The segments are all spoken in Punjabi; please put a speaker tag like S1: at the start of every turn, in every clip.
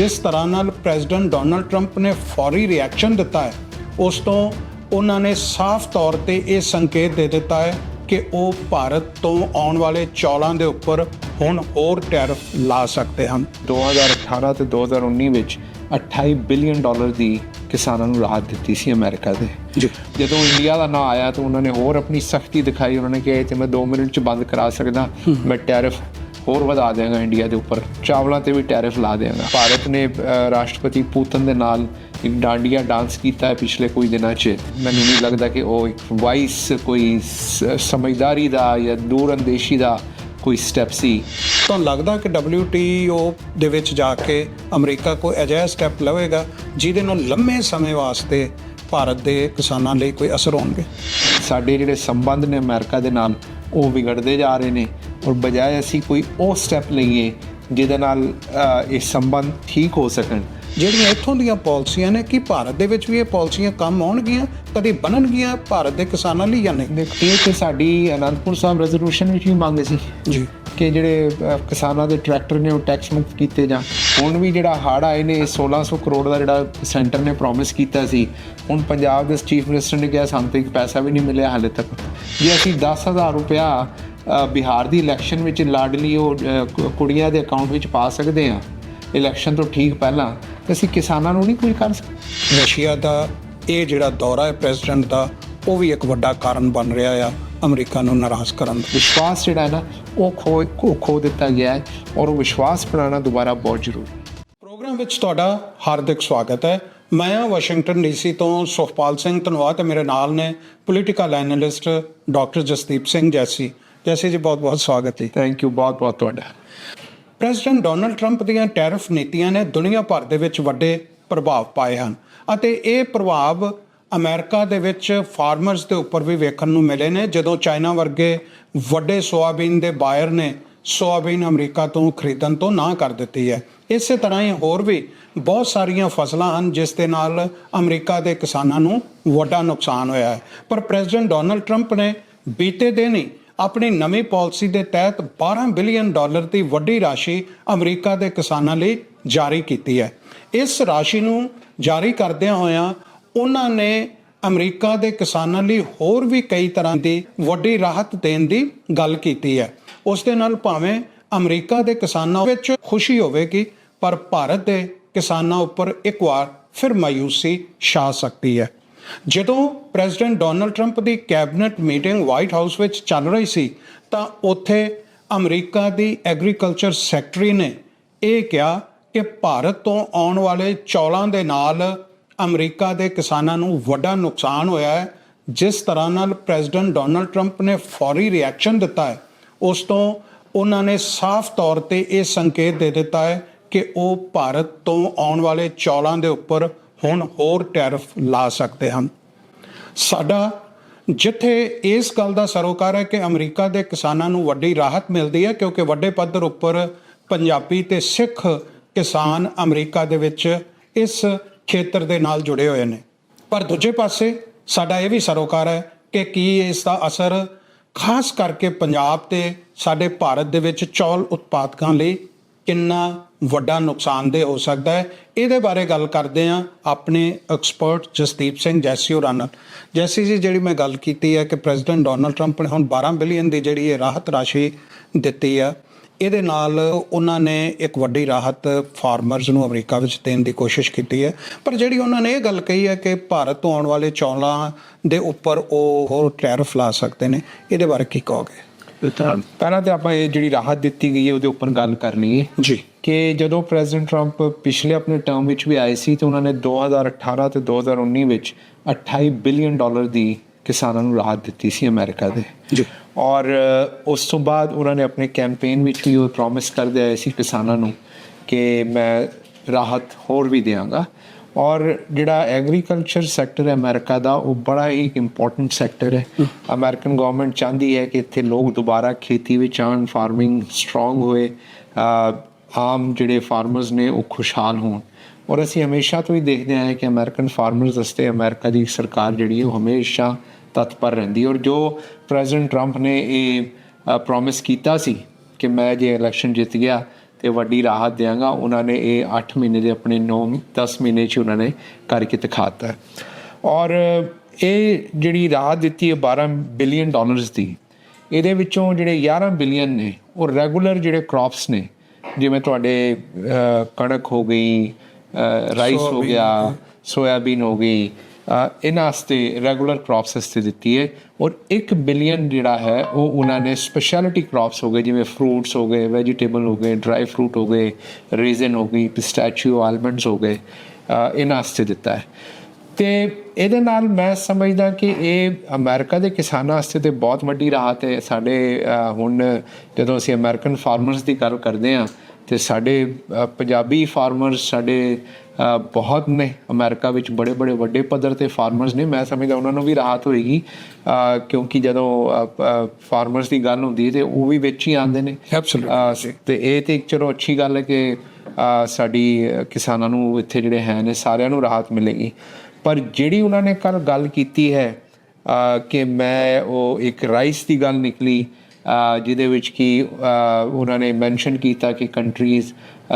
S1: ਜਿਸ ਤਰ੍ਹਾਂ ਨਾਲ ਪ੍ਰੈਜ਼ੀਡੈਂਟ ਡੋਨਲਡ ਟਰੰਪ ਨੇ ਫੌਰੀ ਰਿਐਕਸ਼ਨ ਦਿੱਤਾ ਹੈ ਉਸ ਤੋਂ ਉਹਨਾਂ ਨੇ ਸਾਫ਼ ਤੌਰ ਤੇ ਇਹ ਸੰਕੇਤ ਦੇ ਦਿੱਤਾ ਹੈ ਕਿ ਉਹ ਭਾਰਤ ਤੋਂ ਆਉਣ ਵਾਲੇ ਚੌਲਾਂ ਦੇ ਉੱਪਰ ਹੁਣ ਹੋਰ ਟੈਰਿਫ ਲਾ ਸਕਦੇ ਹਨ।
S2: 2018 ਤੇ 2019 ਵਿੱਚ 28 ਬਿਲੀਅਨ ਡਾਲਰ ਦੀ ਕਿਸਾਨਾਂ ਨੂੰ ਰਾਹਤ ਦਿੱਤੀ ਸੀ ਅਮਰੀਕਾ ਦੇ। ਜਦੋਂ ਇੰਡੀਆ ਦਾ ਨਾਂ ਆਇਆ ਤਾਂ ਉਹਨਾਂ ਨੇ ਹੋਰ ਆਪਣੀ ਸਖਤੀ ਦਿਖਾਈ। ਉਹਨਾਂ ਨੇ ਕਿਹਾ ਇਹ ਤੇ ਮੈਂ 2 ਮਿੰਟ ਚ ਬੰਦ ਕਰਾ ਸਕਦਾ। ਮੈਂ ਟੈਰਿਫ ਹੋਰ ਵਧਾ ਦੇਵਾਂਗਾ ਇੰਡੀਆ ਦੇ ਉੱਪਰ। ਚਾਵਲਾਂ ਤੇ ਵੀ ਟੈਰਿਫ ਲਾ ਦੇਵਾਂਗਾ ਭਾਰਤ ਨੇ ਰਾਸ਼ਟਰਪਤੀ ਪੂਤਨ ਦੇ ਨਾਲ ਇੱਕ ਡਾਂਡੀਆ ਡਾਂਸ ਕੀਤਾ ਹੈ ਪਿਛਲੇ ਕੁਝ ਦਿਨਾਂ 'ਚ। ਮੈਨੂੰ ਨਹੀਂ ਲੱਗਦਾ ਕਿ ਉਹ ਇੱਕ ਵਾਈਸ ਕੋਈ ਸਮਝਦਾਰੀ ਦਾ ਜਾਂ ਦੂਰ ਅੰਦੇਸ਼ੀ ਦਾ ਕੋਈ ਸਟੈਪ ਸੀ।
S1: ਤੁਹਾਨੂੰ ਲੱਗਦਾ ਕਿ WTO ਦੇ ਵਿੱਚ ਜਾ ਕੇ ਅਮਰੀਕਾ ਕੋਈ ਅਜਿਹਾ ਸਟੈਪ ਲਵੇਗਾ ਜਿਹਦੇ ਨਾਲ ਲੰਮੇ ਸਮੇਂ ਵਾਸਤੇ ਭਾਰਤ ਦੇ ਕਿਸਾਨਾਂ ਲਈ ਕੋਈ ਅਸਰ ਹੋਣਗੇ?
S2: ਸਾਡੇ ਜਿਹੜੇ ਸੰਬੰਧ ਨੇ ਅਮਰੀਕਾ ਦੇ ਨਾਲ ਉਹ ਵਿਗੜਦੇ ਜਾ ਰਹੇ ਨੇ। ਔਰ ਬਜਾਏ ਅਸੀਂ ਕੋਈ ਉਹ ਸਟੈਪ ਲਈਏ ਜਿਹਦੇ ਨਾਲ ਇਹ ਸੰਬੰਧ ਠੀਕ ਹੋ ਸਕਣ।
S1: ਜਿਹੜੀਆਂ ਇੱਥੋਂ ਦੀਆਂ ਪਾਲਿਸੀਆਂ ਨੇ ਕਿ ਭਾਰਤ ਦੇ ਵਿੱਚ ਵੀ ਇਹ ਪਾਲਿਸੀਆਂ ਕੰਮ ਆਉਣਗੀਆਂ ਕਦੀ ਬਣਨਗੀਆਂ ਭਾਰਤ ਦੇ ਕਿਸਾਨਾਂ ਲਈ ਜਾਂ ਨਹੀਂ?
S2: ਇਹ ਤੇ ਸਾਡੀ ਅਨੰਦਪੁਰ ਸਾਹਿਬ ਰੈਜ਼ੋਲੂਸ਼ਨ ਵਿੱਚ ਵੀ ਮੰਗ ਸੀ
S1: ਜੀ।
S2: ਕਿ ਜਿਹੜੇ ਕਿਸਾਨਾਂ ਦੇ ਟਰੈਕਟਰ ਨੇ ਉਹ ਟੈਕਸ ਮੁਕਤ ਕੀਤੇ ਜਾਣ। ਹੁਣ ਵੀ ਜਿਹੜਾ ਹੜ੍ਹ ਆਏ ਨੇ 1600 ਕਰੋੜ ਦਾ ਜਿਹੜਾ ਸੈਂਟਰ ਨੇ ਪ੍ਰੋਮਿਸ ਕੀਤਾ ਸੀ ਹੁਣ ਪੰਜਾਬ ਦੇ ਚੀਫ ਮਿਨਿਸਟਰ ਨੇ ਕਿਹਾ ਸਾਨੂੰ ਤਾਂ ਇੱਕ ਪੈਸਾ ਵੀ ਨਹੀਂ ਮਿਲਿਆ ਹਾਲੇ ਤੱਕ। ਜੇ ਅਸੀਂ 10000 ਰੁਪਇਆ ਬਿਹਾਰ ਦੀ ਇਲੈਕਸ਼ਨ ਵਿੱਚ ਲਾਡਲੀ ਉਹ ਕੁੜੀਆਂ ਦੇ ਅਕਾਊਂਟ ਵਿੱਚ ਪਾ ਸਕਦੇ ਹਾਂ। ਇਲੈਕਸ਼ਨ ਤੋਂ ਠੀਕ ਪਹਿਲਾਂ ਅਸੀਂ ਕਿਸਾਨਾਂ ਨੂੰ ਨਹੀਂ ਕੁਝ ਕਰ ਸਕਦੇ
S1: ਰਸ਼ੀਆ ਦਾ ਇਹ ਜਿਹੜਾ ਦੌਰਾ ਹੈ ਪ੍ਰੈਜ਼ੀਡੈਂਟ ਦਾ ਉਹ ਵੀ ਇੱਕ ਵੱਡਾ ਕਾਰਨ ਬਣ ਰਿਹਾ ਆ ਅਮਰੀਕਾ ਨੂੰ ਨਾਰਾਜ਼ ਕਰਨ ਦਾ।
S2: ਵਿਸ਼ਵਾਸ ਜਿਹੜਾ ਹੈ ਨਾ ਉਹ ਖੋ ਖੋ- ਦਿੱਤਾ ਗਿਆ ਹੈ ਔਰ ਉਹ ਵਿਸ਼ਵਾਸ ਬਣਾਉਣਾ ਦੁਬਾਰਾ ਬਹੁਤ ਜ਼ਰੂਰੀ
S1: ਪ੍ਰੋਗਰਾਮ ਵਿੱਚ ਤੁਹਾਡਾ ਹਾਰਦਿਕ ਸਵਾਗਤ ਹੈ। ਮੈਂ ਹਾਂ ਵਾਸ਼ਿੰਗਟਨ ਡੀਸੀ ਤੋਂ ਸੁਖਪਾਲ ਸਿੰਘ ਧਨਵਾਦ ਤੇ ਮੇਰੇ ਨਾਲ ਨੇ political analyst doctor Jasdeep Singh Jaisi. Jaisi ji ਬਹੁਤ ਬਹੁਤ ਸਵਾਗਤ ਹੈ
S2: ਥੈਂਕ ਯੂ ਬਹੁਤ ਬਹੁਤ ਤੁਹਾਡਾ।
S1: ਪ੍ਰੈਜ਼ੀਡੈਂਟ ਡੋਨਲਡ ਟਰੰਪ ਦੀਆਂ ਟੈਰਿਫ ਨੀਤੀਆਂ ਨੇ ਦੁਨੀਆ ਭਰ ਦੇ ਵਿੱਚ ਵੱਡੇ ਪ੍ਰਭਾਵ ਪਾਏ ਹਨ ਅਤੇ ਇਹ ਪ੍ਰਭਾਵ ਅਮਰੀਕਾ ਦੇ ਵਿੱਚ ਫਾਰਮਰਸ ਦੇ ਉੱਪਰ ਵੀ ਵੇਖਣ ਨੂੰ ਮਿਲੇ ਨੇ ਜਦੋਂ ਚਾਈਨਾ ਵਰਗੇ ਵੱਡੇ ਸੋਆਬੀਨ ਦੇ ਬਾਇਰ ਨੇ ਸੋਆਬੀਨ ਅਮਰੀਕਾ ਤੋਂ ਖਰੀਦਣ ਤੋਂ ਨਾ ਕਰ ਦਿੱਤੀ ਹੈ। ਇਸੇ ਤਰ੍ਹਾਂ ਹੀ ਹੋਰ ਵੀ ਬਹੁਤ ਸਾਰੀਆਂ ਫਸਲਾਂ ਹਨ ਜਿਸ ਦੇ ਨਾਲ ਅਮਰੀਕਾ ਦੇ ਕਿਸਾਨਾਂ ਨੂੰ ਵੱਡਾ ਨੁਕਸਾਨ ਹੋਇਆ ਹੈ। ਪਰ ਪ੍ਰੈਜ਼ੀਡੈਂਟ ਡੋਨਲਡ ਟਰੰਪ ਨੇ ਬੀਤੇ ਦਿਨ ਹੀ ਆਪਣੀ ਨਵੀਂ ਪਾਲਿਸੀ ਦੇ ਤਹਿਤ 12 ਬਿਲੀਅਨ ਡਾਲਰ ਦੀ ਵੱਡੀ ਰਾਸ਼ੀ ਅਮਰੀਕਾ ਦੇ ਕਿਸਾਨਾਂ ਲਈ ਜਾਰੀ ਕੀਤੀ ਹੈ। ਇਸ ਰਾਸ਼ੀ ਨੂੰ ਜਾਰੀ ਕਰਦਿਆਂ ਹੋਇਆਂ ਉਹਨਾਂ ਨੇ ਅਮਰੀਕਾ ਦੇ ਕਿਸਾਨਾਂ ਲਈ ਹੋਰ ਵੀ ਕਈ ਤਰ੍ਹਾਂ ਦੀ ਵੱਡੀ ਰਾਹਤ ਦੇਣ ਦੀ ਗੱਲ ਕੀਤੀ ਹੈ। ਉਸ ਦੇ ਨਾਲ ਭਾਵੇਂ ਅਮਰੀਕਾ ਦੇ ਕਿਸਾਨਾਂ ਵਿੱਚ ਖੁਸ਼ੀ ਹੋਵੇਗੀ, ਪਰ ਭਾਰਤ ਦੇ ਕਿਸਾਨਾਂ ਉੱਪਰ ਇੱਕ ਵਾਰ ਫਿਰ ਮਾਯੂਸੀ ਛਾ ਸਕਦੀ ਹੈ। ਜਦੋਂ ਪ੍ਰੈਜ਼ੀਡੈਂਟ ਡੋਨਲਡ ਟਰੰਪ ਦੀ ਕੈਬਨਿਟ ਮੀਟਿੰਗ ਵਾਈਟ ਹਾਊਸ ਵਿੱਚ ਚੱਲ ਰਹੀ ਸੀ, ਤਾਂ ਉੱਥੇ ਅਮਰੀਕਾ ਦੀ ਐਗਰੀਕਲਚਰ ਸੈਕਟਰੀ ਨੇ ਇਹ ਕਿਹਾ ਕਿ ਭਾਰਤ ਤੋਂ ਆਉਣ ਵਾਲੇ ਚੌਲਾਂ ਦੇ ਨਾਲ ਅਮਰੀਕਾ ਦੇ ਕਿਸਾਨਾਂ ਨੂੰ ਵੱਡਾ ਨੁਕਸਾਨ ਹੋਇਆ ਹੈ। ਜਿਸ ਤਰ੍ਹਾਂ ਨਾਲ ਪ੍ਰੈਜ਼ੀਡੈਂਟ ਡੋਨਲਡ ਟਰੰਪ ਨੇ ਫੌਰੀ ਰਿਐਕਸ਼ਨ ਦਿੱਤਾ ਹੈ। ਉਸ ਤੋਂ ਉਹਨਾਂ ਨੇ ਸਾਫ਼ ਤੌਰ ਤੇ ਇਹ ਸੰਕੇਤ ਦੇ ਦਿੱਤਾ ਹੈ ਕਿ ਉਹ ਭਾਰਤ ਤੋਂ ਆਉਣ ਵਾਲੇ ਚੌਲਾਂ ਦੇ ਉੱਪਰ ਹੁਣ ਹੋਰ ਟੈਰਿਫ ਲਾ ਸਕਦੇ ਹਨ। ਸਾਡਾ ਜਿੱਥੇ ਇਸ ਗੱਲ ਦਾ ਸਰੋਕਾਰ ਹੈ ਕਿ ਅਮਰੀਕਾ ਦੇ ਕਿਸਾਨਾਂ ਨੂੰ ਵੱਡੀ ਰਾਹਤ ਮਿਲਦੀ ਹੈ, ਕਿਉਂਕਿ ਵੱਡੇ ਪੱਧਰ ਉੱਪਰ ਪੰਜਾਬੀ ਤੇ ਸਿੱਖ ਕਿਸਾਨ ਅਮਰੀਕਾ ਦੇ ਵਿੱਚ ਇਸ ਖੇਤਰ ਦੇ ਨਾਲ ਜੁੜੇ ਹੋਏ ਨੇ। ਪਰ ਦੂਜੇ ਪਾਸੇ ਸਾਡਾ ਇਹ ਵੀ ਸਰੋਕਾਰ ਹੈ ਕਿ ਕੀ ਇਸ ਦਾ ਅਸਰ ਖਾਸ ਕਰਕੇ ਪੰਜਾਬ ਤੇ ਸਾਡੇ ਭਾਰਤ ਦੇ ਵਿੱਚ ਚੌਲ ਉਤਪਾਦਕਾਂ ਲਈ ਕਿੰਨਾ ਵੱਡਾ ਨੁਕਸਾਨਦੇਹ ਹੋ ਸਕਦਾ ਹੈ। ਇਹਦੇ ਬਾਰੇ ਗੱਲ ਕਰਦੇ ਹਾਂ ਆਪਣੇ ਐਕਸਪਰਟ ਜਸਦੀਪ ਸਿੰਘ ਜੈਸੀ ਹੋਰਾਂ ਨਾਲ। ਜੈਸੀ ਜੀ, ਜਿਹੜੀ ਮੈਂ ਗੱਲ ਕੀਤੀ ਹੈ ਕਿ ਪ੍ਰੈਜ਼ੀਡੈਂਟ ਡੋਨਲਡ ਟਰੰਪ ਨੇ ਹੁਣ 12 ਬਿਲੀਅਨ ਦੀ ਜਿਹੜੀ ਇਹ ਰਾਹਤ ਰਾਸ਼ੀ ਦਿੱਤੀ ਆ, ਇਹਦੇ ਨਾਲ ਉਹਨਾਂ ਨੇ ਇੱਕ ਵੱਡੀ ਰਾਹਤ ਫਾਰਮਰਸ ਨੂੰ ਅਮਰੀਕਾ ਵਿੱਚ ਦੇਣ ਦੀ ਕੋਸ਼ਿਸ਼ ਕੀਤੀ ਹੈ। ਪਰ ਜਿਹੜੀ ਉਹਨਾਂ ਨੇ ਇਹ ਗੱਲ ਕਹੀ ਹੈ ਕਿ ਭਾਰਤ ਤੋਂ ਆਉਣ ਵਾਲੇ ਚੌਲਾਂ ਦੇ ਉੱਪਰ ਉਹ ਹੋਰ ਟੈਰਿਫ ਲਾ ਸਕਦੇ ਨੇ, ਇਹਦੇ ਬਾਰੇ ਕੀ ਕਹੋਗੇ?
S2: ਪਹਿਲਾਂ ਤੇ ਆਪਾਂ ਇਹ ਜਿਹੜੀ ਰਾਹਤ ਦਿੱਤੀ ਗਈ ਹੈ ਉਹਦੇ ਉੱਪਰ ਗੱਲ ਕਰਨੀ ਹੈ
S1: ਜੀ।
S2: ਕਿ ਜਦੋਂ ਪ੍ਰੈਜ਼ੀਡੈਂਟ ਟਰੰਪ ਪਿਛਲੇ ਆਪਣੇ ਟਰਮ ਵਿੱਚ ਵੀ ਆਏ ਸੀ ਤੇ ਉਹਨਾਂ ਨੇ 2018 ਤੇ 2019 ਵਿੱਚ 28 ਬਿਲੀਅਨ ਡਾਲਰ ਦੀ ਕਿਸਾਨਾਂ ਨੂੰ ਰਾਹਤ ਦਿੱਤੀ ਸੀ ਅਮਰੀਕਾ ਦੇ।
S1: ਜੀ।
S2: ਔਰ ਉਸ ਤੋਂ ਬਾਅਦ ਉਹਨਾਂ ਨੇ ਆਪਣੇ ਕੈਂਪੇਨ ਵਿੱਚ ਵੀ ਉਹ ਪ੍ਰੋਮਿਸ ਕਰਦੇ ਆਏ ਸੀ ਕਿਸਾਨਾਂ ਨੂੰ ਕਿ ਮੈਂ ਰਾਹਤ ਹੋਰ ਵੀ ਦੇਵਾਂਗਾ ਔਰ ਜਿਹੜਾ ਐਗਰੀਕਲਚਰ ਸੈਕਟਰ ਹੈ ਅਮਰੀਕਾ ਦਾ ਉਹ ਬੜਾ ਹੀ ਇੰਪੋਰਟੈਂਟ ਸੈਕਟਰ ਹੈ। ਅਮਰੀਕਨ ਗਵਰਨਮੈਂਟ ਚਾਹੁੰਦੀ ਹੈ ਕਿ ਇੱਥੇ ਲੋਕ ਦੁਬਾਰਾ ਖੇਤੀ ਵਿੱਚ ਆਉਣ ਫਾਰਮਿੰਗ ਸਟਰੋਂਗ ਹੋਏ ਆਮ ਜਿਹੜੇ ਫਾਰਮਰਸ ਨੇ ਉਹ ਖੁਸ਼ਹਾਲ ਹੋਣ। ਔਰ ਅਸੀਂ ਹਮੇਸ਼ਾ ਤੋਂ ਹੀ ਦੇਖਦੇ ਆਏ ਕਿ ਅਮਰੀਕਨ ਫਾਰਮਰਸ ਵਾਸਤੇ ਅਮਰੀਕਾ ਦੀ ਸਰਕਾਰ ਜਿਹੜੀ ਹੈ ਉਹ ਹਮੇਸ਼ਾ ਤਤਪਰ ਰਹਿੰਦੀ ਔਰ ਜੋ ਪ੍ਰੈਜ਼ੀਡੈਂਟ ਟਰੰਪ ਨੇ ਇਹ ਪ੍ਰੋਮਿਸ ਕੀਤਾ ਸੀ ਕਿ ਮੈਂ ਜੇ ਇਲੈਕਸ਼ਨ ਜਿੱਤ ਗਿਆ ਤੇ ਵੱਡੀ ਰਾਹਤ ਦਿਆਂਗਾ ਉਹਨਾਂ ਨੇ ਇਹ 8 ਮਹੀਨੇ ਦੇ ਆਪਣੇ 9 10 ਮਹੀਨੇ ਚ ਉਹਨਾਂ ਨੇ ਕਰਕੇ ਦਿਖਾਤਾ। ਔਰ ਇਹ ਜਿਹੜੀ ਰਾਹਤ ਦਿੱਤੀ ਹੈ 12 ਬਿਲੀਅਨ ਡਾਲਰਸ ਦੀ ਇਹਦੇ ਵਿੱਚੋਂ ਜਿਹੜੇ 11 ਬਿਲੀਅਨ ਨੇ ਉਹ ਰੈਗੂਲਰ ਜਿਹੜੇ ਕ੍ਰੌਪਸ ਨੇ ਜਿਵੇਂ ਤੁਹਾਡੇ ਕਣਕ ਹੋ ਗਈ ਰਾਈਸ ਹੋ ਗਿਆ ਸੋਇਆਬੀਨ ਹੋ ਗਈ ਇਹਨਾਂ ਵਾਸਤੇ ਰੈਗੂਲਰ ਕ੍ਰੌਪਸ ਵਾਸਤੇ ਦਿੱਤੀ ਹੈ ਔਰ 1 ਬਿਲੀਅਨ ਜਿਹੜਾ ਹੈ ਉਹ ਉਹਨਾਂ ਨੇ ਸਪੈਸ਼ਲਿਟੀ ਕ੍ਰੌਪਸ ਹੋ ਗਏ, ਜਿਵੇਂ ਫਰੂਟਸ ਹੋ ਗਏ ਵੈਜੀਟੇਬਲ ਹੋ ਗਏ ਡਰਾਈ ਫਰੂਟ ਹੋ ਗਏ ਰੇਜ਼ਨ ਹੋ ਗਈ ਪਿਸਟੈਚੀਓ ਆਲਮੰਡਸ ਹੋ ਗਏ ਇਹਨਾਂ ਵਾਸਤੇ ਦਿੱਤਾ ਹੈ। ਤੇ ਇਹਦੇ ਨਾਲ ਮੈਂ ਸਮਝਦਾ ਕਿ ਇਹ ਅਮਰੀਕਾ ਦੇ ਕਿਸਾਨਾਂ ਵਾਸਤੇ ਤੇ ਬਹੁਤ ਵੱਡੀ ਰਾਹਤ ਹੈ। ਸਾਡੇ ਹੁਣ ਜਦੋਂ ਅਸੀਂ ਅਮਰੀਕਨ ਫਾਰਮਰਸ ਦੀ ਗੱਲ ਕਰਦੇ ਹਾਂ ਤੇ ਸਾਡੇ ਪੰਜਾਬੀ ਫਾਰਮਰਸ ਸਾਡੇ ਬਹੁਤ ਨੇ ਅਮਰੀਕਾ ਵਿੱਚ ਬੜੇ ਬੜੇ ਵੱਡੇ ਪੱਧਰ ਤੇ ਫਾਰਮਰਸ ਨੇ। ਮੈਂ ਸਮਝਦਾ ਉਹਨਾਂ ਨੂੰ ਵੀ ਰਾਹਤ ਹੋਏਗੀ ਕਿਉਂਕਿ ਜਦੋਂ ਫਾਰਮਰਸ ਦੀ ਗੱਲ ਹੁੰਦੀ ਹੈ ਤੇ ਉਹ ਵੀ ਵਿੱਚ ਹੀ ਆਉਂਦੇ ਨੇ. ਅਹ, ਤੇ ਇਹ ਤੇ ਇੱਕ ਚਲੋ ਅੱਛੀ ਗੱਲ ਹੈ ਕਿ ਸਾਡੀ ਕਿਸਾਨਾਂ ਨੂੰ ਇੱਥੇ ਜਿਹੜੇ ਹੈ ਨੇ ਸਾਰਿਆਂ ਨੂੰ ਰਾਹਤ ਮਿਲੇਗੀ। ਪਰ ਜਿਹੜੀ ਉਹਨਾਂ ਨੇ ਕੱਲ ਗੱਲ ਕੀਤੀ ਹੈ ਕਿ ਮੈਂ ਉਹ ਇੱਕ ਰਾਈਸ ਦੀ ਗੱਲ ਨਿਕਲੀ ਜਿਹਦੇ ਵਿੱਚ ਕਿ ਉਹਨਾਂ ਨੇ ਮੈਂਸ਼ਨ ਕੀਤਾ ਕਿ ਕੰਟਰੀਜ਼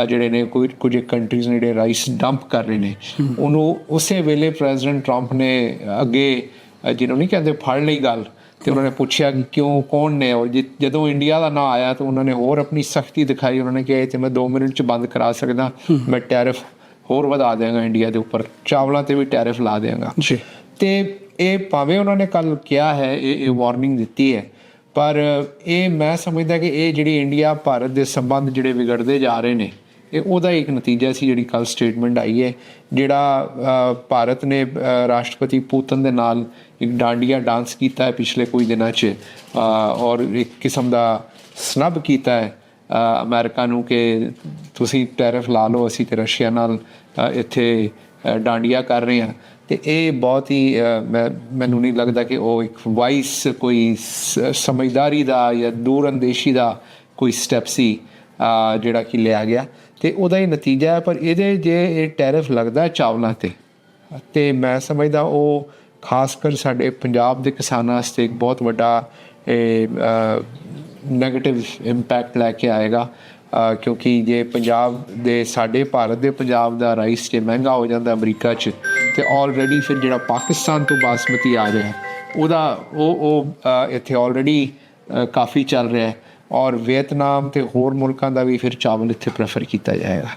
S2: ਜਿਹੜੇ ਨੇ ਕੋਈ ਕੁਝ ਕੰਟਰੀਜ਼ ਨੇ ਜਿਹੜੇ ਰਾਈਸ ਡੰਪ ਕਰ ਰਹੇ ਨੇ ਉਹਨੂੰ ਉਸੇ ਵੇਲੇ ਪ੍ਰੈਜ਼ੀਡੈਂਟ ਟਰੰਪ ਨੇ ਅੱਗੇ ਜਿਹਨੂੰ ਨਹੀਂ ਕਹਿੰਦੇ ਫੜ ਲਈ ਗੱਲ ਤੇ ਉਹਨਾਂ ਨੇ ਪੁੱਛਿਆ ਕਿ ਕਿਉਂ ਕੌਣ ਨੇ? ਔਰ ਜਦੋਂ ਇੰਡੀਆ ਦਾ ਨਾਂ ਆਇਆ ਤਾਂ ਉਹਨਾਂ ਨੇ ਹੋਰ ਆਪਣੀ ਸਖਤੀ ਦਿਖਾਈ ਉਹਨਾਂ ਨੇ ਕਿਹਾ ਇਹ ਤੇ ਮੈਂ 2 ਮਿੰਟ ਚ ਬੰਦ ਕਰਾ ਸਕਦਾ ਮੈਂ ਟੈਰਿਫ ਹੋਰ ਵਧਾ ਦਿਆਂਗਾ ਇੰਡੀਆ ਦੇ ਉੱਪਰ ਚਾਵਲਾਂ ਤੇ ਵੀ ਟੈਰਿਫ ਲਾ ਦਿਆਂਗਾ।
S1: ਜੀ।
S2: ਤੇ ਇਹ ਭਾਵੇਂ ਉਹਨਾਂ ਨੇ ਕੱਲ ਕਿਹਾ ਹੈ ਇਹ ਇਹ ਵਾਰਨਿੰਗ ਦਿੱਤੀ ਹੈ ਪਰ ਇਹ ਮੈਂ ਸਮਝਦਾ ਕਿ ਇਹ ਜਿਹੜੀ ਇੰਡੀਆ ਭਾਰਤ ਦੇ ਸੰਬੰਧ ਜਿਹੜੇ ਵਿਗੜਦੇ ਜਾ ਰਹੇ ਨੇ ਇਹ ਉਹਦਾ ਇੱਕ ਨਤੀਜਾ ਸੀ ਜਿਹੜੀ ਕੱਲ ਸਟੇਟਮੈਂਟ ਆਈ ਹੈ ਜਿਹੜਾ ਭਾਰਤ ਨੇ ਰਾਸ਼ਟਰਪਤੀ ਪੂਤਨ ਦੇ ਨਾਲ ਇੱਕ ਡਾਂਡੀਆ ਡਾਂਸ ਕੀਤਾ ਹੈ ਪਿਛਲੇ ਕੁਝ ਦਿਨਾਂ 'ਚ ਔਰ ਇੱਕ ਕਿਸਮ ਦਾ ਸਨਬ ਕੀਤਾ ਹੈ ਅ, ਅਮਰੀਕਾ ਨੂੰ ਕਿ ਤੁਸੀਂ ਟੈਰਿਫ ਲਾ ਲਓ ਅਸੀਂ ਤੇ ਰਸ਼ੀਆ ਨਾਲ ਇੱਥੇ ਡਾਂਡੀਆ ਕਰ ਰਹੇ ਹਾਂ। ਤੇ ਇਹ ਬਹੁਤ ਹੀ ਮੈਂ ਮੈਨੂੰ ਨਹੀਂ ਲੱਗਦਾ ਕਿ ਉਹ ਇੱਕ ਵਾਈਸ ਕੋਈ ਸ- ਸਮਝਦਾਰੀ ਦਾ ਜਾਂ ਦੂਰ ਅੰਦੇਸ਼ੀ ਦਾ ਕੋਈ ਸਟੈਪ ਸੀ ਜਿਹੜਾ ਕਿ ਲਿਆ ਗਿਆ। ਤੇ ਉਹਦਾ ਹੀ ਨਤੀਜਾ ਹੈ, ਪਰ ਇਹਦੇ ਜੇ ਇਹ ਟੈਰਿਫ ਲੱਗਦਾ ਚਾਵਲਾਂ ਤੇ ਤੇ ਮੈਂ ਸਮਝਦਾ ਉਹ ਖਾਸ ਕਰ ਸਾਡੇ ਪੰਜਾਬ ਦੇ ਕਿਸਾਨਾਂ ਵਾਸਤੇ ਇੱਕ ਬਹੁਤ ਵੱਡਾ ਨੈਗੇਟਿਵ ਇੰਪੈਕਟ ਲੈ ਕੇ ਆਏਗਾ। ਕਿਉਂਕਿ ਜੇ ਪੰਜਾਬ ਦੇ, ਸਾਡੇ ਭਾਰਤ ਦੇ ਪੰਜਾਬ ਦਾ ਰਾਈਸ ਜੇ ਮਹਿੰਗਾ ਹੋ ਜਾਂਦਾ ਅਮਰੀਕਾ 'ਚ ਤੇ ਆਲਰੇਡੀ ਫਿਰ ਜਿਹੜਾ ਪਾਕਿਸਤਾਨ ਤੋਂ ਬਾਸਮਤੀ ਆ ਰਿਹਾ ਉਹਦਾ ਉਹ ਉਹ ਇੱਥੇ ਆਲਰੇਡੀ ਕਾਫੀ ਚੱਲ ਰਿਹਾ ਹੈ ਔਰ ਵੀਅਤਨਾਮ ਤੇ ਹੋਰ ਮੁਲਕਾਂ ਦਾ ਵੀ ਫਿਰ ਚਾਵਲ ਇੱਥੇ ਪ੍ਰੈਫਰ ਕੀਤਾ ਜਾਏਗਾ।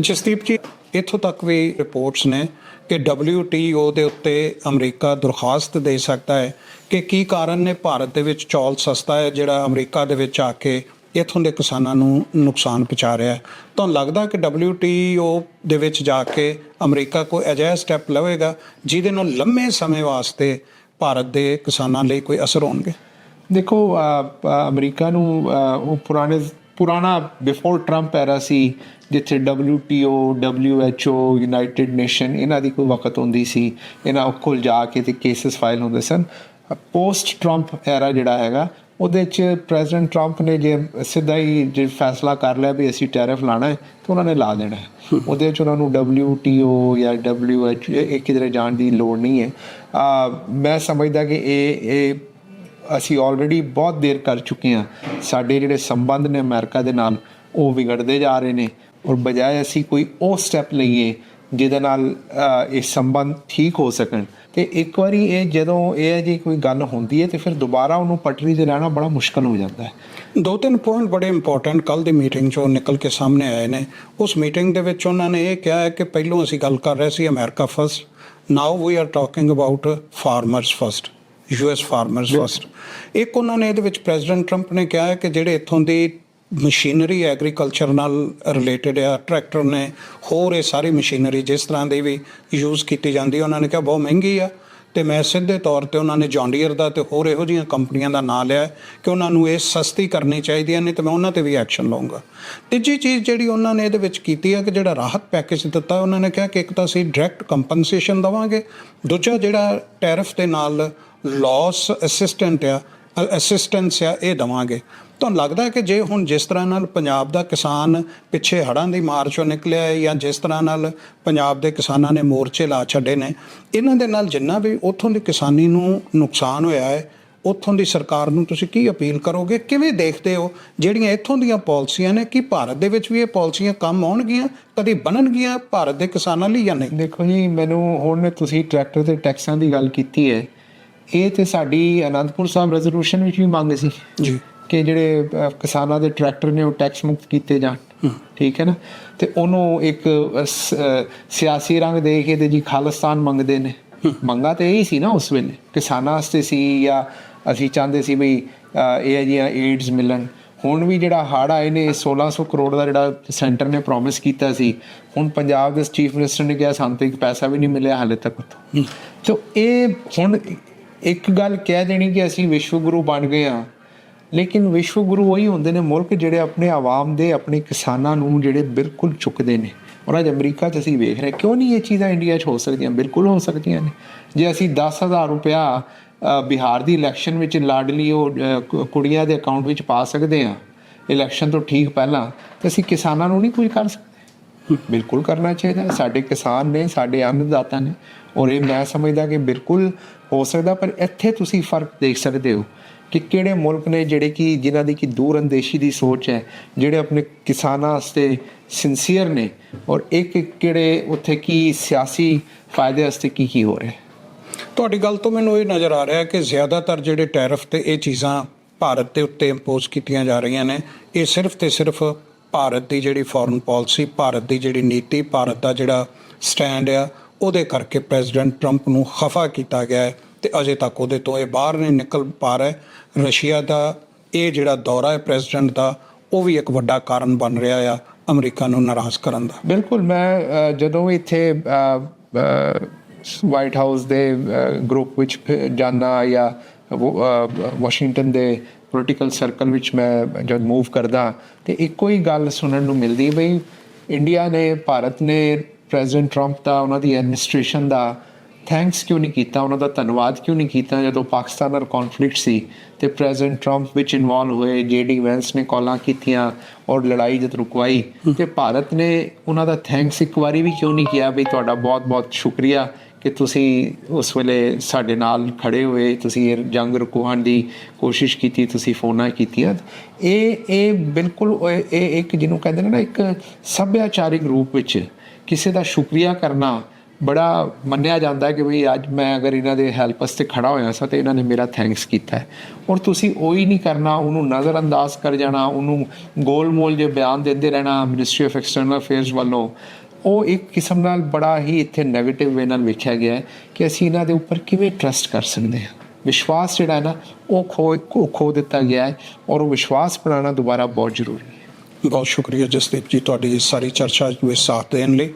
S1: ਜਸਦੀਪ ਜੀ, ਇੱਥੋਂ ਤੱਕ ਵੀ ਰਿਪੋਰਟਸ ਨੇ ਕਿ WTO ਦੇ ਉੱਤੇ ਅਮਰੀਕਾ ਦਰਖਾਸਤ ਦੇ ਸਕਦਾ ਹੈ ਕਿ ਕੀ ਕਾਰਨ ਨੇ? ਭਾਰਤ ਦੇ ਵਿੱਚ ਚੌਲ ਸਸਤਾ ਹੈ, ਜਿਹੜਾ ਅਮਰੀਕਾ ਦੇ ਵਿੱਚ ਆ ਕੇ ਇੱਥੋਂ ਦੇ ਕਿਸਾਨਾਂ ਨੂੰ ਨੁਕਸਾਨ ਪਹੁੰਚਾ ਰਿਹਾ ਹੈ। ਤੁਹਾਨੂੰ ਲੱਗਦਾ ਕਿ WTO ਦੇ ਵਿੱਚ ਜਾ ਕੇ ਅਮਰੀਕਾ ਕੋਈ ਅਜਿਹਾ ਸਟੈਪ ਲਵੇਗਾ, ਜਿਹਦੇ ਨਾਲ ਲੰਮੇ ਸਮੇਂ ਵਾਸਤੇ ਭਾਰਤ ਦੇ ਕਿਸਾਨਾਂ ਲਈ ਕੋਈ ਅਸਰ ਹੋਣਗੇ?
S2: ਦੇਖੋ ਅਮਰੀਕਾ ਨੂੰ ਉਹ ਪੁਰਾਣੇ, ਪੁਰਾਣਾ ਬਿਫੋਰ ਟਰੰਪ ਐਰਾ ਸੀ, ਜਿੱਥੇ WTO WHO ਯੂਨਾਈਟਿਡ ਨੇਸ਼ਨ ਇਹਨਾਂ ਦੀ ਕੋਈ ਵਕਤ ਹੁੰਦੀ ਸੀ। ਇਹਨਾਂ ਕੋਲ ਜਾ ਕੇ ਤੇ ਕੇਸਸ ਫਾਈਲ ਹੁੰਦੇ ਸਨ। ਪੋਸਟ ਟਰੰਪ ਐਰਾ ਜਿਹੜਾ ਹੈਗਾ ਉਹਦੇ ਚ ਪ੍ਰੈਜ਼ੀਡੈਂਟ ਟਰੰਪ ਨੇ ਜੇ ਸਿੱਧਾ ਹੀ ਜੇ ਫੈਸਲਾ ਕਰ ਲਿਆ ਵੀ ਅਸੀਂ ਟੈਰਿਫ ਲਾਣਾ ਹੈ ਤਾਂ ਉਹਨਾਂ ਨੇ ਲਾ ਦੇਣਾ ਉਹਦੇ ਚ ਉਹਨਾਂ ਨੂੰ WTO ਜਾਂ WHO ਇਹ ਕਿਧਰੇ ਜਾਣ ਦੀ ਲੋੜ ਨਹੀਂ ਹੈ। ਅ, ਮੈਂ ਸਮਝਦਾ ਕਿ ਇਹ ਇਹ ਅਸੀਂ ਆਲਰੇਡੀ ਬਹੁਤ ਦੇਰ ਕਰ ਚੁੱਕੇ ਹਾਂ। ਸਾਡੇ ਜਿਹੜੇ ਸੰਬੰਧ ਨੇ ਅਮਰੀਕਾ ਦੇ ਨਾਲ ਉਹ ਵਿਗੜਦੇ ਜਾ ਰਹੇ ਨੇ। ਔਰ ਬਜਾਏ ਅਸੀਂ ਕੋਈ ਉਹ ਸਟੈਪ ਲਈਏ ਜਿਹਦੇ ਨਾਲ ਇਹ ਸੰਬੰਧ ਠੀਕ ਹੋ ਸਕਣ। ਤੇ ਇੱਕ ਵਾਰੀ ਇਹ ਜਦੋਂ ਇਹ ਜੀ ਕੋਈ ਗੱਲ ਹੁੰਦੀ ਹੈ ਤੇ ਫਿਰ ਦੁਬਾਰਾ ਉਹਨੂੰ ਪਟਰੀ ਤੇ ਲੈਣਾ ਬੜਾ ਮੁਸ਼ਕਲ ਹੋ ਜਾਂਦਾ ਹੈ।
S1: ਦੋ ਤਿੰਨ ਪੁਆਇੰਟ ਬੜੇ ਇੰਪੋਰਟੈਂਟ ਕੱਲ ਦੀ ਮੀਟਿੰਗ 'ਚੋਂ ਨਿਕਲ ਕੇ ਸਾਹਮਣੇ ਆਏ ਨੇ। ਉਸ ਮੀਟਿੰਗ ਦੇ ਵਿੱਚ ਉਹਨਾਂ ਨੇ ਇਹ ਕਿਹਾ ਹੈ ਕਿ ਪਹਿਲੋਂ ਅਸੀਂ ਗੱਲ ਕਰ ਰਹੇ ਸੀ America first now we are talking about farmers first US farmers first ਇੱਕ ਉਹਨਾਂ ਨੇ ਇਹਦੇ ਵਿੱਚ ਪ੍ਰੈਜ਼ੀਡੈਂਟ ਟਰੰਪ ਨੇ ਕਿਹਾ ਹੈ ਕਿ ਜਿਹੜੇ ਇੱਥੋਂ ਦੀ ਮਸ਼ੀਨਰੀ ਐਗਰੀਕਲਚਰ ਨਾਲ ਰਿਲੇਟਡ ਆ, ਟਰੈਕਟਰ ਨੇ ਹੋਰ ਇਹ ਸਾਰੀ ਮਸ਼ੀਨਰੀ ਜਿਸ ਤਰ੍ਹਾਂ ਦੀ ਵੀ ਯੂਜ਼ ਕੀਤੀ ਜਾਂਦੀ ਹੈ ਉਹਨਾਂ ਨੇ ਕਿਹਾ ਬਹੁਤ ਮਹਿੰਗੀ ਆ ਤੇ ਮੈਂ ਸਿੱਧੇ ਤੌਰ ਤੇ ਉਹਨਾਂ ਨੇ ਜੌਂਡੀਅਰ ਦਾ ਤੇ ਹੋਰ ਇਹੋ ਜਿਹੀਆਂ ਕੰਪਨੀਆਂ ਦਾ ਨਾਂ ਲਿਆ ਕਿ ਉਹਨਾਂ ਨੂੰ ਇਹ ਸਸਤੀ ਕਰਨੀ ਚਾਹੀਦੀ ਹੈ ਨਹੀਂ ਤੇ ਮੈਂ ਉਹਨਾਂ ਤੇ ਵੀ ਐਕਸ਼ਨ ਲਵਾਂਗਾ ਤੀਜੀ ਚੀਜ਼ ਜਿਹੜੀ ਉਹਨਾਂ ਨੇ ਇਹਦੇ ਵਿੱਚ ਕੀਤੀ ਹੈ ਕਿ ਜਿਹੜਾ ਰਾਹਤ ਪੈਕੇਜ ਦਿੱਤਾ, ਉਹਨਾਂ ਨੇ ਕਿਹਾ ਕਿ ਇੱਕ ਤਾਂ ਅਸੀਂ ਡਾਇਰੈਕਟ ਕੰਪਨਸੇਸ਼ਨ ਦਵਾਂਗੇ, ਦੂਜਾ ਜਿਹੜਾ ਟੈਰਿਫ ਦੇ ਨਾਲ ਲਾਸ ਅਸਿਸਟੈਂਟ ਆ ਅਸਿਸਟੈਂਸ ਆ, ਇਹ ਦਵਾਂਗੇ। ਤੁਹਾਨੂੰ ਲੱਗਦਾ ਹੈ ਕਿ ਜੇ ਹੁਣ ਜਿਸ ਤਰ੍ਹਾਂ ਨਾਲ ਪੰਜਾਬ ਦਾ ਕਿਸਾਨ ਪਿੱਛੇ ਹੜ੍ਹਾਂ ਦੀ ਮਾਰ ਚੋਂ ਨਿਕਲਿਆ ਹੈ ਜਾਂ ਜਿਸ ਤਰ੍ਹਾਂ ਨਾਲ ਪੰਜਾਬ ਦੇ ਕਿਸਾਨਾਂ ਨੇ ਮੋਰਚੇ ਲਾ ਛੱਡੇ ਨੇ ਇਹਨਾਂ ਦੇ ਨਾਲ ਜਿੰਨਾ ਵੀ ਉੱਥੋਂ ਦੀ ਕਿਸਾਨੀ ਨੂੰ ਨੁਕਸਾਨ ਹੋਇਆ ਹੈ ਉੱਥੋਂ ਦੀ ਸਰਕਾਰ ਨੂੰ ਤੁਸੀਂ ਕੀ ਅਪੀਲ ਕਰੋਗੇ? ਕਿਵੇਂ ਦੇਖਦੇ ਹੋ ਜਿਹੜੀਆਂ ਇੱਥੋਂ ਦੀਆਂ ਪਾਲਿਸੀਆਂ ਨੇ ਕੀ ਭਾਰਤ ਦੇ ਵਿੱਚ ਵੀ ਇਹ ਪਾਲਿਸੀਆਂ ਕੰਮ ਆਉਣਗੀਆਂ ਕਦੀ ਬਣਨਗੀਆਂ ਭਾਰਤ ਦੇ ਕਿਸਾਨਾਂ ਲਈ ਜਾਂ ਨਹੀਂ?
S2: ਦੇਖੋ ਜੀ ਮੈਨੂੰ ਹੁਣ ਤੁਸੀਂ ਟਰੈਕਟਰ ਤੇ ਟੈਕਸਾਂ ਦੀ ਗੱਲ ਕੀਤੀ ਹੈ ਇਹ ਤੇ ਸਾਡੀ ਅਨੰਦਪੁਰ ਸਾਹਿਬ ਰੈਜ਼ੋਲੂਸ਼ਨ ਵਿੱਚ ਵੀ ਮੰਗ ਸੀ।
S1: ਜੀ।
S2: ਕਿ ਜਿਹੜੇ ਕਿਸਾਨਾਂ ਦੇ ਟਰੈਕਟਰ ਨੇ ਉਹ ਟੈਕਸ ਮੁਕਤ ਕੀਤੇ ਜਾਣ। ਠੀਕ ਹੈ ਨਾ? ਤੇ ਉਹਨੂੰ ਇੱਕ ਸਿਆਸੀ ਰੰਗ ਦੇ ਕੇ ਤੇ ਜੀ ਖਾਲਿਸਤਾਨ ਮੰਗਦੇ ਨੇ। ਮੰਗਾ ਤੇ ਇਹੀ ਸੀ ਨਾ ਉਸ ਵੇਲੇ। ਕਿਸਾਨਾਂ ਵਾਸਤੇ ਸੀ ਜਾਂ ਅਸੀਂ ਚਾਹੁੰਦੇ ਸੀ ਵੀ ਇਹ ਜਿਹੀਆਂ ਏਡਸ ਮਿਲਣ। ਹੁਣ ਵੀ ਜਿਹੜਾ ਹੜ ਆਏ ਨੇ 1600 ਕਰੋੜ ਦਾ ਜਿਹੜਾ ਸੈਂਟਰ ਨੇ ਪ੍ਰੋਮਿਸ ਕੀਤਾ ਸੀ। ਹੁਣ ਪੰਜਾਬ ਦੇ ਚੀਫ ਮਿਨਿਸਟਰ ਨੇ ਕਿਹਾ ਸਾਨੂੰ ਤਾਂ ਇੱਕ ਪੈਸਾ ਵੀ ਨਹੀਂ ਮਿਲਿਆ ਹਾਲੇ ਤੱਕ ਤੇ ਇਹ ਹੁਣ ਇੱਕ ਗੱਲ ਕਹਿ ਦੇਣੀ ਕਿ ਅਸੀਂ ਵਿਸ਼ਵ ਗੁਰੂ ਬਣ ਗਏ ਆ ਲੇਕਿਨ ਵਿਸ਼ਵ ਗੁਰੂ ਉਹੀ ਹੁੰਦੇ ਨੇ ਮੁਲਕ ਜਿਹੜੇ ਆਪਣੇ ਆਵਾਮ ਦੇ, ਆਪਣੇ ਕਿਸਾਨਾਂ ਨੂੰ ਜਿਹੜੇ ਬਿਲਕੁਲ ਚੁੱਕਦੇ ਨੇ। ਔਰ ਅੱਜ ਅਮਰੀਕਾ 'ਚ ਅਸੀਂ ਵੇਖ ਰਹੇ ਕਿਉਂ ਨਹੀਂ ਇਹ ਚੀਜ਼ਾਂ ਇੰਡੀਆ 'ਚ ਹੋ ਸਕਦੀਆਂ? ਬਿਲਕੁਲ ਹੋ ਸਕਦੀਆਂ ਨੇ। ਜੇ ਅਸੀਂ 10000 ਰੁਪਇਆ ਬਿਹਾਰ ਦੀ ਇਲੈਕਸ਼ਨ ਵਿੱਚ ਲਾਡਲੀ ਉਹ ਕੁੜੀਆਂ ਦੇ ਅਕਾਊਂਟ ਵਿੱਚ ਪਾ ਸਕਦੇ ਆ ਇਲੈਕਸ਼ਨ ਤੋਂ ਠੀਕ ਪਹਿਲਾਂ, ਤੇ ਅਸੀਂ ਕਿਸਾਨਾਂ ਨੂੰ ਨਹੀਂ ਕੁਝ ਕਰ ਸਕਦੇ। ਬਿਲਕੁਲ ਕਰਨਾ ਚਾਹੀਦਾ ਸਾਡੇ ਕਿਸਾਨ ਨੇ, ਸਾਡੇ ਅੰਨਦਾਤਾ ਨੇ। ਔਰ ਇਹ ਮੈਂ ਸਮਝਦਾ ਕਿ ਬਿਲਕੁਲ ਹੋ ਸਕਦਾ, ਪਰ ਇੱਥੇ ਤੁਸੀਂ ਫ਼ਰਕ ਦੇਖ ਸਕਦੇ ਹੋ। ਕਿ ਕਿਹੜੇ ਮੁਲਕ ਨੇ ਜਿਹੜੇ ਕਿ ਜਿਨ੍ਹਾਂ ਦੀ ਕਿ ਦੂਰ ਅੰਦੇਸ਼ੀ ਦੀ ਸੋਚ ਹੈ, ਜਿਹੜੇ ਆਪਣੇ ਕਿਸਾਨਾਂ ਵਾਸਤੇ ਸਿੰਸੀਅਰ ਨੇ ਔਰ ਇੱਕ ਕਿਹੜੇ ਉੱਥੇ ਕੀ ਸਿਆਸੀ ਫਾਇਦੇ ਵਾਸਤੇ ਕੀ ਕੀ ਹੋ ਰਿਹਾ?
S1: ਤੁਹਾਡੀ ਗੱਲ ਤੋਂ ਮੈਨੂੰ ਇਹ ਨਜ਼ਰ ਆ ਰਿਹਾ ਕਿ ਜ਼ਿਆਦਾਤਰ ਜਿਹੜੇ ਟੈਰਫ ਤੇ ਇਹ ਚੀਜ਼ਾਂ ਭਾਰਤ ਦੇ ਉੱਤੇ ਇੰਪੋਜ਼ ਕੀਤੀਆਂ ਜਾ ਰਹੀਆਂ ਨੇ, ਇਹ ਸਿਰਫ ਤੇ ਸਿਰਫ ਭਾਰਤ ਦੀ ਜਿਹੜੀ ਫੋਰਨ ਪਾਲਿਸੀ ਭਾਰਤ ਦੀ ਜਿਹੜੀ ਨੀਤੀ, ਭਾਰਤ ਦਾ ਜਿਹੜਾ ਸਟੈਂਡ ਆ, ਉਹਦੇ ਕਰਕੇ ਪ੍ਰੈਜ਼ੀਡੈਂਟ ਟਰੰਪ ਨੂੰ ਖਫਾ ਕੀਤਾ ਗਿਆ ਹੈ। ਤੇ ਅਜੇ ਤੱਕ ਉਹਦੇ ਤੋਂ ਇਹ ਬਾਹਰ ਨਹੀਂ ਨਿਕਲ ਪਾ ਰਿਹਾ। ਰਸ਼ੀਆ ਦਾ ਇਹ ਜਿਹੜਾ ਦੌਰਾ ਹੈ ਪ੍ਰੈਜ਼ੀਡੈਂਟ ਦਾ ਉਹ ਵੀ ਇੱਕ ਵੱਡਾ ਕਾਰਨ ਬਣ ਰਿਹਾ ਆ ਅਮਰੀਕਾ ਨੂੰ ਨਾਰਾਜ਼ ਕਰਨ ਦਾ।
S2: ਬਿਲਕੁਲ ਮੈਂ ਅ, ਜਦੋਂ ਇੱਥੇ ਵਾਈਟ ਹਾਊਸ ਦੇ ਗਰੁੱਪ ਵਿੱਚ ਜਾਂਦਾ ਜਾਂ ਵਾਸ਼ਿੰਗਟਨ ਦੇ ਪੋਲੀਟੀਕਲ ਸਰਕਲ ਵਿੱਚ ਮੈਂ ਜਦ ਮੂਵ ਕਰਦਾ ਤੇ ਇੱਕੋ ਹੀ ਗੱਲ ਸੁਣਨ ਨੂੰ ਮਿਲਦੀ ਬਈ ਇੰਡੀਆ ਨੇ ਭਾਰਤ ਨੇ ਪ੍ਰੈਜ਼ੀਡੈਂਟ ਟਰੰਪ ਦਾ ਉਹਨਾਂ ਦੀ ਐਡਮਿਨਿਸਟ੍ਰੇਸ਼ਨ ਦਾ ਥੈਂਕਸ ਕਿਉਂ ਨਹੀਂ ਕੀਤਾ? ਉਹਨਾਂ ਦਾ ਧੰਨਵਾਦ ਕਿਉਂ ਨਹੀਂ ਕੀਤਾ ਜਦੋਂ ਪਾਕਿਸਤਾਨ ਨਾਲ ਕਨਫਲਿਕਟ ਸੀ ਤੇ ਪ੍ਰੈਜ਼ੀਡੈਂਟ ਟਰੰਪ ਵਿੱਚ ਇਨਵੋਲਵ ਹੋਏ ਜੇਡੀ ਵੈਂਸ ਨੇ ਕਾਲਾਂ ਕੀਤੀਆਂ ਔਰ ਲੜਾਈ ਜਦ ਰੁਕਵਾਈ ਤੇ ਭਾਰਤ ਨੇ ਉਹਨਾਂ ਦਾ ਥੈਂਕਸ ਇੱਕ ਵਾਰੀ ਵੀ ਕਿਉਂ ਨਹੀਂ ਕੀਤਾ ਵੀ ਤੁਹਾਡਾ ਬਹੁਤ-ਬਹੁਤ ਸ਼ੁਕਰੀਆ ਕਿ ਤੁਸੀਂ ਉਸ ਵੇਲੇ ਸਾਡੇ ਨਾਲ ਖੜੇ ਹੋਏ, ਤੁਸੀਂ ਇਹ ਜੰਗ ਰੁਕਵਾਉਣ ਦੀ ਕੋਸ਼ਿਸ਼ ਕੀਤੀ, ਤੁਸੀਂ ਫੋਨਾਂ ਕੀਤੀਆਂ। ਇਹ ਇਹ ਬਿਲਕੁਲ ਇਹ ਇੱਕ ਜਿਹਨੂੰ ਕਹਿੰਦੇ ਨੇ ਨਾ ਇੱਕ ਸੱਭਿਆਚਾਰਿਕ ਰੂਪ ਵਿੱਚ ਕਿਸੇ ਦਾ ਸ਼ੁਕਰੀਆ ਕਰਨਾ ਬੜਾ ਮੰਨਿਆ ਜਾਂਦਾ ਕਿ ਵੀ ਅੱਜ ਮੈਂ ਅਗਰ ਇਹਨਾਂ ਦੇ ਹੈਲਪ ਵਾਸਤੇ ਖੜਾ ਹੋਇਆ ਸਾਂ ਤੇ ਇਹਨਾਂ ਨੇ ਮੇਰਾ ਥੈਂਕਸ ਕੀਤਾ ਹੈ। ਔਰ ਤੁਸੀਂ ਉਹੀ ਨਹੀਂ ਕਰਨਾ, ਉਹਨੂੰ ਨਜ਼ਰ ਅੰਦਾਜ਼ ਕਰ ਜਾਣਾ, ਉਹਨੂੰ ਗੋਲ-ਮੋਲ ਜੇ ਬਿਆਨ ਦਿੰਦੇ ਰਹਿਣਾ ਮਿਨਿਸਟਰੀ ਆਫ ਐਕਸਟਰਨਲ ਅਫੇਅਰਸ ਵੱਲੋਂ। ਉਹ ਇੱਕ ਕਿਸਮ ਨਾਲ ਬੜਾ ਹੀ ਇੱਥੇ 네ਗੇਟਿਵ ਵੇ ਨਾਲ ਵੇਖਿਆ ਗਿਆ ਹੈ ਕਿ ਅਸੀਂ ਇਹਨਾਂ ਦੇ ਉੱਪਰ ਕਿਵੇਂ ਟਰਸਟ ਕਰ ਸਕਦੇ ਹਾਂ। ਵਿਸ਼ਵਾਸ ਜਿਹੜਾ ਹੈ ਨਾ, ਉਹ ਖੋ ਖੋ- ਖੋ ਦਿੱਤਾ ਗਿਆ ਹੈ ਔਰ ਉਹ ਵਿਸ਼ਵਾਸ ਬਣਾਉਣਾ ਦੁਬਾਰਾ ਬਹੁਤ ਜ਼ਰੂਰੀ ਹੈ।
S1: ਬਹੁਤ ਸ਼ੁਕਰੀਆ ਜਸਦੀਪ ਜੀ, ਤੁਹਾਡੀ ਇਸ ਸਾਰੀ ਚਰਚਾ ਵਿੱਚ ਸਾਥ ਦੇਣ ਲਈ।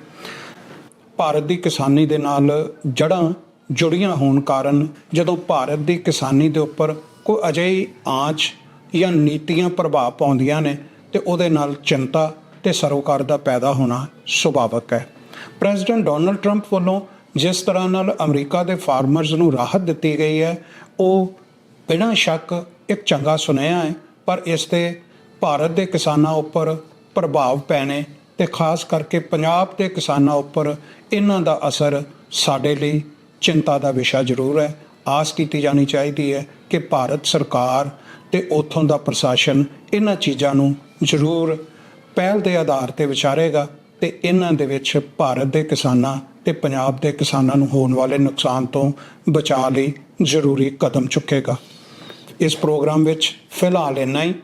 S1: ਭਾਰਤ ਦੀ ਕਿਸਾਨੀ ਦੇ ਨਾਲ ਜੜਾਂ ਜੁੜੀਆਂ ਹੋਣ ਕਾਰਨ ਜਦੋਂ ਭਾਰਤ ਦੀ ਕਿਸਾਨੀ ਦੇ ਉੱਪਰ ਕੋਈ ਅਜਿਹੀ ਆਂਚ ਜਾਂ ਨੀਤੀਆਂ ਪ੍ਰਭਾਵ ਪਾਉਂਦੀਆਂ ਨੇ ਤੇ ਉਹਦੇ ਨਾਲ ਚਿੰਤਾ ਤੇ ਸਰੋਕਾਰ ਦਾ ਪੈਦਾ ਹੋਣਾ ਸੁਭਾਵਕ ਹੈ। ਪ੍ਰੈਜ਼ੀਡੈਂਟ ਡੋਨਲਡ ਟਰੰਪ ਵੱਲੋਂ ਜਿਸ ਤਰ੍ਹਾਂ ਨਾਲ ਅਮਰੀਕਾ ਦੇ ਫਾਰਮਰਜ਼ ਨੂੰ ਰਾਹਤ ਦਿੱਤੀ ਗਈ ਹੈ, ਉਹ ਬਿਨਾਂ ਸ਼ੱਕ ਇੱਕ ਚੰਗਾ ਸੁਨੇਹਾ ਹੈ, ਪਰ ਇਸ ਤੇ ਭਾਰਤ ਦੇ ਕਿਸਾਨਾਂ ਉੱਪਰ ਪ੍ਰਭਾਵ ਪੈਣੇ ਤੇ ਖਾਸ ਕਰਕੇ ਪੰਜਾਬ ਦੇ ਕਿਸਾਨਾਂ ਉੱਪਰ ਇਹਨਾਂ ਦਾ ਅਸਰ ਸਾਡੇ ਲਈ ਚਿੰਤਾ ਦਾ ਵਿਸ਼ਾ ਜ਼ਰੂਰ ਹੈ। ਆਸ ਕੀਤੀ ਜਾਣੀ ਚਾਹੀਦੀ ਹੈ ਕਿ ਭਾਰਤ ਸਰਕਾਰ ਤੇ ਉੱਥੋਂ ਦਾ ਪ੍ਰਸ਼ਾਸਨ ਇਹਨਾਂ ਚੀਜ਼ਾਂ ਨੂੰ ਜ਼ਰੂਰ ਪਹਿਲ ਦੇ ਆਧਾਰ ਤੇ ਵਿਚਾਰੇਗਾ ਤੇ ਇਹਨਾਂ ਦੇ ਵਿੱਚ ਭਾਰਤ ਦੇ ਕਿਸਾਨਾਂ ਤੇ ਪੰਜਾਬ ਦੇ ਕਿਸਾਨਾਂ ਨੂੰ ਹੋਣ ਵਾਲੇ ਨੁਕਸਾਨ ਤੋਂ ਬਚਾਅ ਲਈ ਜ਼ਰੂਰੀ ਕਦਮ ਚੁੱਕੇਗਾ। ਇਸ ਪ੍ਰੋਗਰਾਮ ਵਿੱਚ ਫਿਲਹਾਲ ਇੰਨਾ ਹੀ।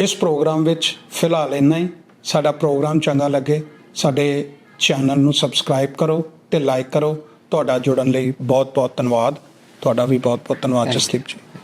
S1: ਇਸ ਪ੍ਰੋਗਰਾਮ ਵਿੱਚ ਫਿਲਹਾਲ ਇੰਨਾ ਹੀ। ਸਾਡਾ ਪ੍ਰੋਗਰਾਮ ਚੰਗਾ ਲੱਗੇ ਸਾਡੇ ਚੈਨਲ ਨੂੰ ਸਬਸਕ੍ਰਾਈਬ ਕਰੋ ਤੇ ਲਾਈਕ ਕਰੋ। ਤੁਹਾਡਾ ਜੁੜਨ ਲਈ ਬਹੁਤ ਬਹੁਤ ਧੰਨਵਾਦ। ਤੁਹਾਡਾ ਵੀ ਬਹੁਤ ਬਹੁਤ ਧੰਨਵਾਦ ਜਸਦੀਪ ਜੀ।